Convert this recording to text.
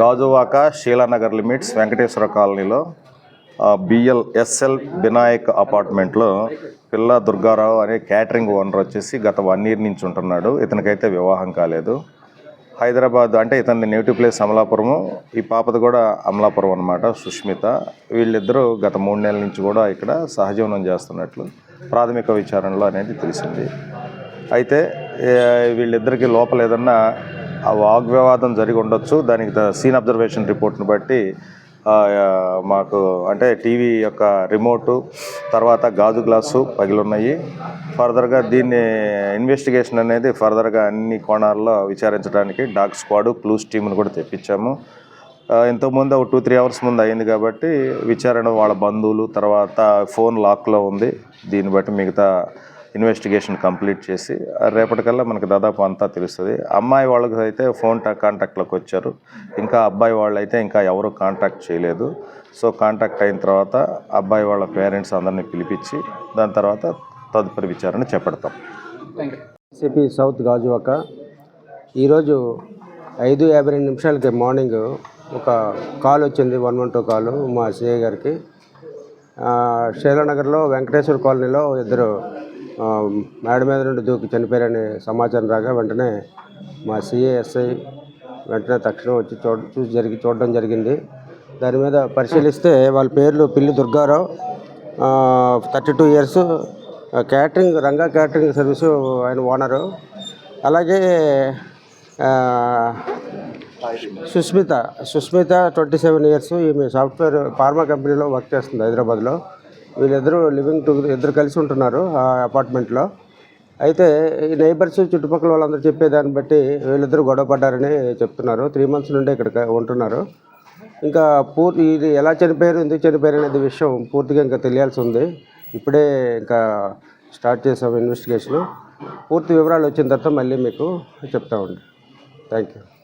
Gajuwaka Sheela Nagar limits Venkateswara కాలనీలో BL SL Vinayak అపార్ట్మెంట్లో పిల్ల దుర్గారావు అనే క్యాటరింగ్ ఓనర్ వచ్చేసి గత వన్ ఇయర్ నుంచి ఉంటున్నాడు. ఇతనికైతే వివాహం కాలేదు. హైదరాబాద్ అంటే ఇతని నేటివ్ ప్లేస్ అమలాపురము. ఈ పాపది కూడా అమలాపురం అనమాట సుష్మిత. వీళ్ళిద్దరూ గత మూడు నెలల నుంచి కూడా ఇక్కడ సహజీవనం చేస్తున్నట్లు ప్రాథమిక విచారణలో అనేది తెలిసింది. అయితే వీళ్ళిద్దరికీ లోపల ఏదన్నా ఆ వాగ్వివాదం జరిగి ఉండొచ్చు. దానికి సీన్ అబ్జర్వేషన్ రిపోర్ట్ని బట్టి మాకు అంటే టీవీ యొక్క రిమోటు తర్వాత గాజు గ్లాసు పగిలున్నాయి. ఫర్దర్గా దీన్ని ఇన్వెస్టిగేషన్ అనేది ఫర్దర్గా అన్ని కోణాల్లో విచారించడానికి డాగ్ స్క్వాడ్ క్లూస్ టీమ్ని కూడా తెప్పించాము. ఇంతకుముందు ఒక టూ త్రీ అవర్స్ ముందు అయింది కాబట్టి విచారణ వాళ్ళ బంధువులు తర్వాత ఫోన్ లాక్లో ఉంది. దీన్ని బట్టి మిగతా ఇన్వెస్టిగేషన్ కంప్లీట్ చేసి రేపటికల్లా మనకు దాదాపు అంతా తెలుస్తుంది. అమ్మాయి వాళ్ళకి అయితే ఫోన్ టా- కాంటాక్ట్లోకి వచ్చారు. ఇంకా అబ్బాయి వాళ్ళు అయితే ఇంకా ఎవరు కాంటాక్ట్ చేయలేదు. సో కాంటాక్ట్ అయిన తర్వాత అబ్బాయి వాళ్ళ పేరెంట్స్ అందరినీ పిలిపించి దాని తర్వాత తదుపరి విచారణ చేపడతాం. సిపి సౌత్ గాజువాక ఈరోజు ఐదు యాభై రెండు నిమిషాలకి మార్నింగ్ ఒక కాల్ వచ్చింది వన్ వన్ టూ కాల్ మా సిఐ గారికి. ఆ, శైలనగర్లో వెంకటేశ్వర కాలనీలో ఇద్దరు మేడ మీద నుండి దూకి చనిపోయారని సమాచారం రాగా వెంటనే మా సిఏఎస్ఐ వెంటనే తక్షణం వచ్చి చూడ చూసి జరిగి చూడడం జరిగింది. దాని మీద పరిశీలిస్తే వాళ్ళ పేర్లు Pilli Durgarao thirty two years catering Ranga catering service ఆయన ఓనరు. అలాగే Susmita Susmita twenty seven years ఈమె సాఫ్ట్వేర్ ఫార్మా కంపెనీలో వర్క్ చేస్తుంది హైదరాబాద్లో. వీళ్ళిద్దరూ లివింగ్ టు ఇద్దరు కలిసి ఉంటున్నారు ఆ అపార్ట్మెంట్లో. అయితే ఈ నైబర్స్ చుట్టుపక్కల వాళ్ళందరూ చెప్పేదాన్ని బట్టి వీళ్ళిద్దరూ గొడవ పడ్డారని చెప్తున్నారు. త్రీ మంత్స్ నుండి ఇక్కడ ఉంటున్నారు. ఇంకా పూర్తి ఇది ఎలా చనిపోయారు ఎందుకు చనిపోయారు అనేది విషయం పూర్తిగా ఇంకా తెలియాల్సి ఉంది. ఇప్పుడే ఇంకా స్టార్ట్ చేసాము ఇన్వెస్టిగేషన్ పూర్తి వివరాలు వచ్చిన తర్వాత మళ్ళీ మీకు చెప్తామండి థ్యాంక్ యూ